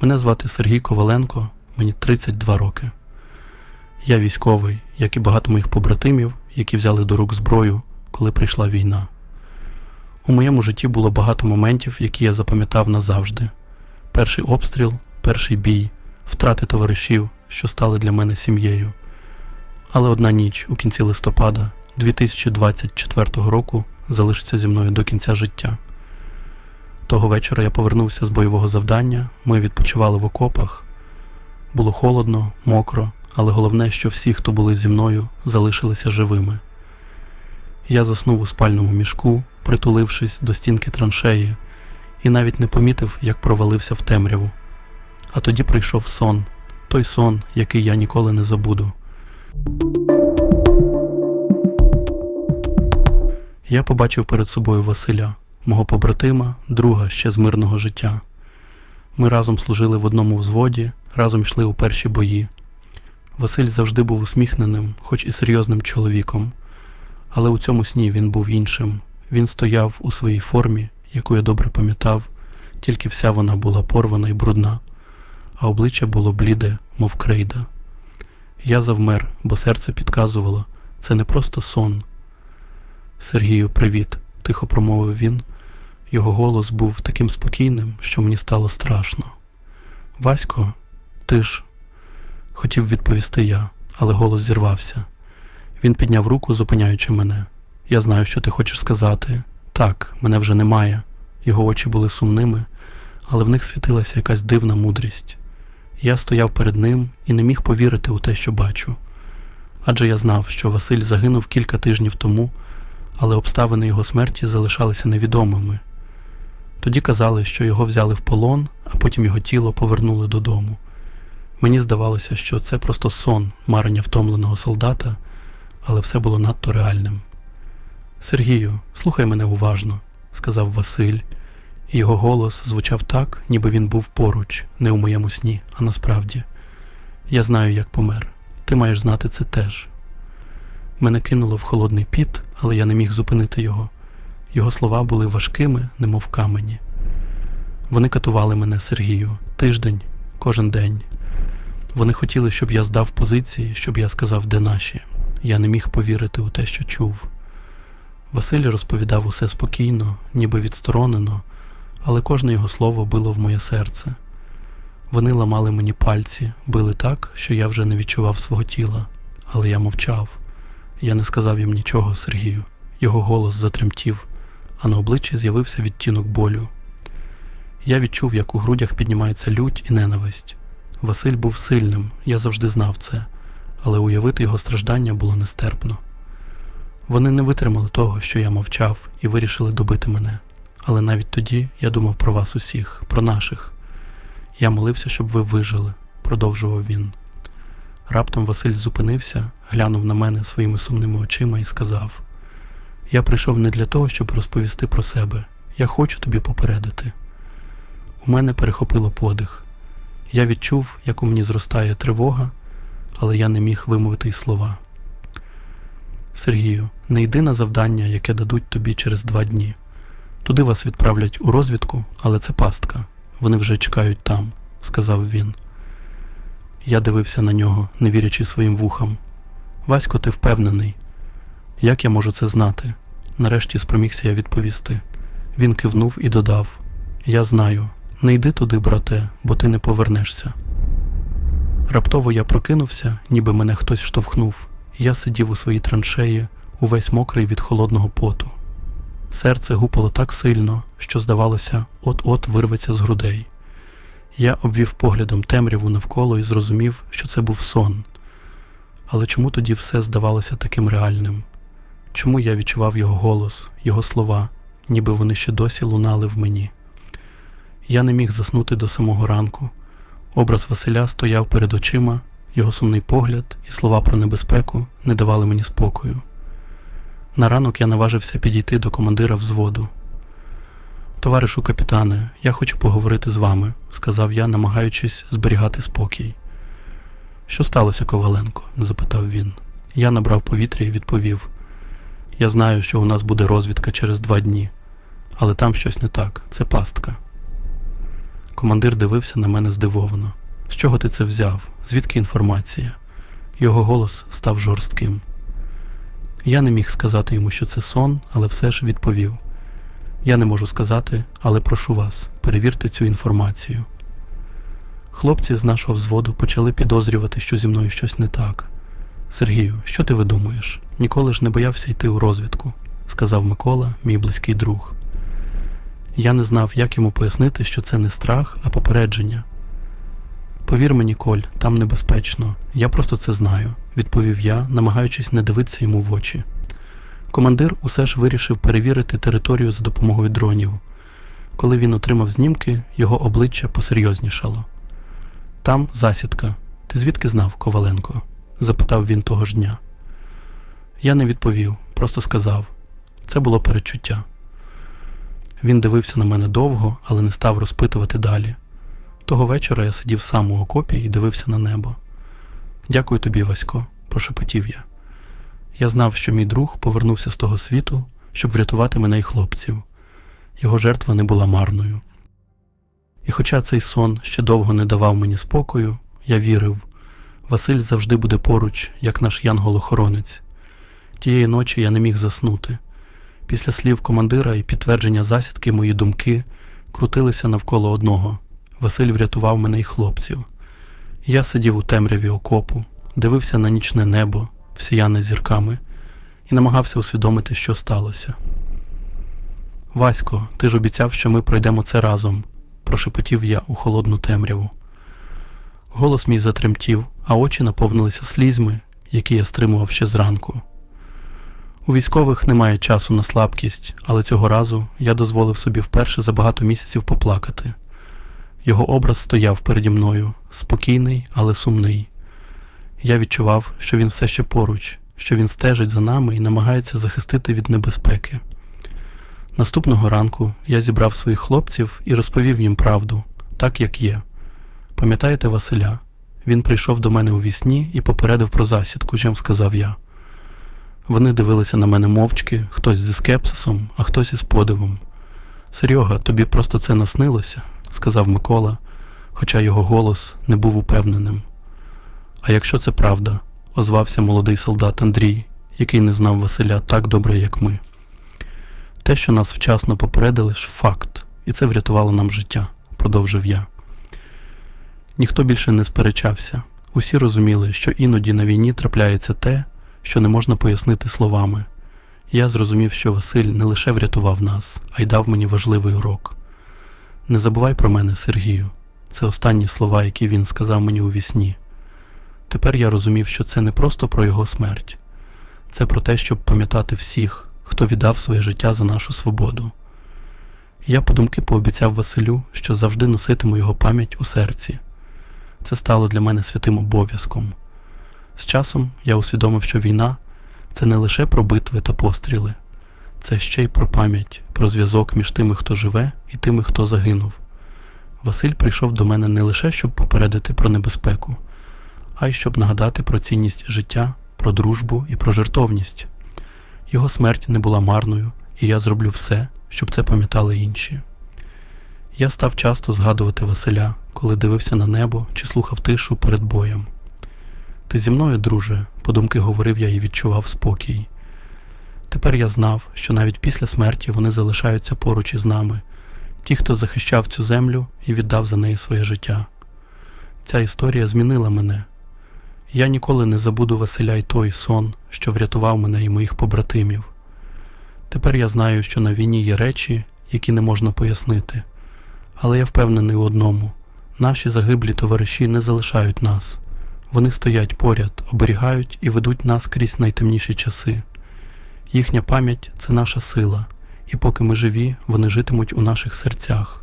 Мене звати Сергій Коваленко, мені 32 роки. Я військовий, як і багато моїх побратимів, які взяли до рук зброю, коли прийшла війна. У моєму житті було багато моментів, які я запам'ятав назавжди: перший обстріл, перший бій, втрати товаришів, що стали для мене сім'єю. Але одна ніч у кінці листопада 2024 року залишиться зі мною до кінця життя. Того вечора я повернувся з бойового завдання, ми відпочивали в окопах. Було холодно, мокро, але головне, що всі, хто були зі мною, залишилися живими. Я заснув у спальному мішку, притулившись до стінки траншеї, і навіть не помітив, як провалився в темряву. А тоді прийшов сон, той сон, який я ніколи не забуду. Я побачив перед собою Василя, мого побратима, друга ще з мирного життя. Ми разом служили в одному взводі, разом йшли у перші бої. Василь завжди був усміхненим, хоч і серйозним чоловіком, але у цьому сні він був іншим. Він стояв у своїй формі, яку я добре пам'ятав, тільки вся вона була порвана і брудна, а обличчя було бліде, мов крейда. Я завмер, бо серце підказувало це не просто сон. Сергію, привіт, тихо промовив він. Його голос був таким спокійним, що мені стало страшно. Васько, ти ж хотів відповісти я, але голос зірвався. Він підняв руку, зупиняючи мене. Я знаю, що ти хочеш сказати. Так, мене вже немає. Його очі були сумними, але в них світилася якась дивна мудрість. Я стояв перед ним і не міг повірити у те, що бачу. Адже я знав, що Василь загинув кілька тижнів тому, але обставини його смерті залишалися невідомими. Тоді казали, що його взяли в полон, а потім його тіло повернули додому. Мені здавалося, що це просто сон марення втомленого солдата, але все було надто реальним. Сергію, слухай мене уважно, сказав Василь, і його голос звучав так, ніби він був поруч, не у моєму сні, а насправді. Я знаю, як помер. Ти маєш знати це теж. Мене кинуло в холодний піт, але я не міг зупинити його. Його слова були важкими, немов камені. Вони катували мене Сергію тиждень, кожен день. Вони хотіли, щоб я здав позиції, щоб я сказав, де наші. Я не міг повірити у те, що чув. Василь розповідав усе спокійно, ніби відсторонено, але кожне його слово било в моє серце. Вони ламали мені пальці, били так, що я вже не відчував свого тіла, але я мовчав. Я не сказав їм нічого, Сергію. Його голос затремтів, а на обличчі з'явився відтінок болю. Я відчув, як у грудях піднімається лють і ненависть. Василь був сильним, я завжди знав це, але уявити його страждання було нестерпно. Вони не витримали того, що я мовчав, і вирішили добити мене. Але навіть тоді я думав про вас усіх, про наших. Я молився, щоб ви вижили, продовжував він. Раптом Василь зупинився, глянув на мене своїми сумними очима і сказав: Я прийшов не для того, щоб розповісти про себе. Я хочу тобі попередити. У мене перехопило подих. Я відчув, як у мені зростає тривога, але я не міг вимовити й слова. Сергію, не йди на завдання, яке дадуть тобі через два дні. Туди вас відправлять у розвідку, але це пастка. Вони вже чекають там, сказав він. Я дивився на нього, не вірячи своїм вухам. Васько, ти впевнений? Як я можу це знати? Нарешті спромігся я відповісти. Він кивнув і додав: Я знаю, не йди туди, брате, бо ти не повернешся. Раптово я прокинувся, ніби мене хтось штовхнув. Я сидів у своїй траншеї, увесь мокрий від холодного поту. Серце гупало так сильно, що, здавалося, от-от вирветься з грудей. Я обвів поглядом темряву навколо і зрозумів, що це був сон. Але чому тоді все здавалося таким реальним? Чому я відчував його голос, його слова, ніби вони ще досі лунали в мені? Я не міг заснути до самого ранку. Образ Василя стояв перед очима, його сумний погляд і слова про небезпеку не давали мені спокою. На ранок я наважився підійти до командира взводу. Товаришу капітане, я хочу поговорити з вами, сказав я, намагаючись зберігати спокій. Що сталося, Коваленко? запитав він. Я набрав повітря і відповів: Я знаю, що у нас буде розвідка через два дні, але там щось не так, це пастка. Командир дивився на мене здивовано. З чого ти це взяв? Звідки інформація? Його голос став жорстким. Я не міг сказати йому, що це сон, але все ж відповів. Я не можу сказати, але прошу вас, перевірте цю інформацію. Хлопці з нашого взводу почали підозрювати, що зі мною щось не так. Сергію, що ти видумуєш? Ніколи ж не боявся йти у розвідку, сказав Микола, мій близький друг. Я не знав, як йому пояснити, що це не страх, а попередження. Повір мені, Коль, там небезпечно. Я просто це знаю, відповів я, намагаючись не дивитися йому в очі. Командир усе ж вирішив перевірити територію за допомогою дронів. Коли він отримав знімки, його обличчя посерйознішало. Там засідка. Ти звідки знав, Коваленко? Запитав він того ж дня. Я не відповів, просто сказав. Це було перечуття. Він дивився на мене довго, але не став розпитувати далі. Того вечора я сидів сам у окопі і дивився на небо. Дякую тобі, Васько, прошепотів я. Я знав, що мій друг повернувся з того світу, щоб врятувати мене і хлопців. Його жертва не була марною. І хоча цей сон ще довго не давав мені спокою, я вірив, Василь завжди буде поруч, як наш янгол-охоронець. Тієї ночі я не міг заснути. Після слів командира і підтвердження засідки мої думки крутилися навколо одного. Василь врятував мене і хлопців. Я сидів у темряві окопу, дивився на нічне небо, всіяне зірками, і намагався усвідомити, що сталося. Васько, ти ж обіцяв, що ми пройдемо це разом, прошепотів я у холодну темряву. Голос мій затремтів, а очі наповнилися слізьми, які я стримував ще зранку. У військових немає часу на слабкість, але цього разу я дозволив собі вперше за багато місяців поплакати. Його образ стояв переді мною, спокійний, але сумний. Я відчував, що він все ще поруч, що він стежить за нами і намагається захистити від небезпеки. Наступного ранку я зібрав своїх хлопців і розповів їм правду, так як є. Пам'ятаєте Василя? Він прийшов до мене у вісні і попередив про засідку, чим сказав я. Вони дивилися на мене мовчки, хтось зі скепсисом, а хтось із подивом. Серйога, тобі просто це наснилося, сказав Микола, хоча його голос не був упевненим. А якщо це правда, озвався молодий солдат Андрій, який не знав Василя так добре, як ми. Те, що нас вчасно попередили, ж факт, і це врятувало нам життя, продовжив я. Ніхто більше не сперечався. Усі розуміли, що іноді на війні трапляється те, що не можна пояснити словами. Я зрозумів, що Василь не лише врятував нас, а й дав мені важливий урок. Не забувай про мене, Сергію. Це останні слова, які він сказав мені у вісні. Тепер я розумів, що це не просто про його смерть, це про те, щоб пам'ятати всіх, хто віддав своє життя за нашу свободу. Я подумки пообіцяв Василю, що завжди носитиму його пам'ять у серці. Це стало для мене святим обов'язком. З часом я усвідомив, що війна це не лише про битви та постріли, це ще й про пам'ять, про зв'язок між тими, хто живе, і тими, хто загинув. Василь прийшов до мене не лише щоб попередити про небезпеку, а й щоб нагадати про цінність життя, про дружбу і про жертовність. Його смерть не була марною, і я зроблю все, щоб це пам'ятали інші. Я став часто згадувати Василя, коли дивився на небо чи слухав тишу перед боєм. Ти зі мною, друже, подумки говорив я і відчував спокій. Тепер я знав, що навіть після смерті вони залишаються поруч із нами, ті, хто захищав цю землю і віддав за неї своє життя. Ця історія змінила мене. Я ніколи не забуду Василя й той сон, що врятував мене і моїх побратимів. Тепер я знаю, що на війні є речі, які не можна пояснити. Але я впевнений у одному: наші загиблі товариші не залишають нас. Вони стоять поряд, оберігають і ведуть нас крізь найтемніші часи. Їхня пам'ять це наша сила, і поки ми живі, вони житимуть у наших серцях.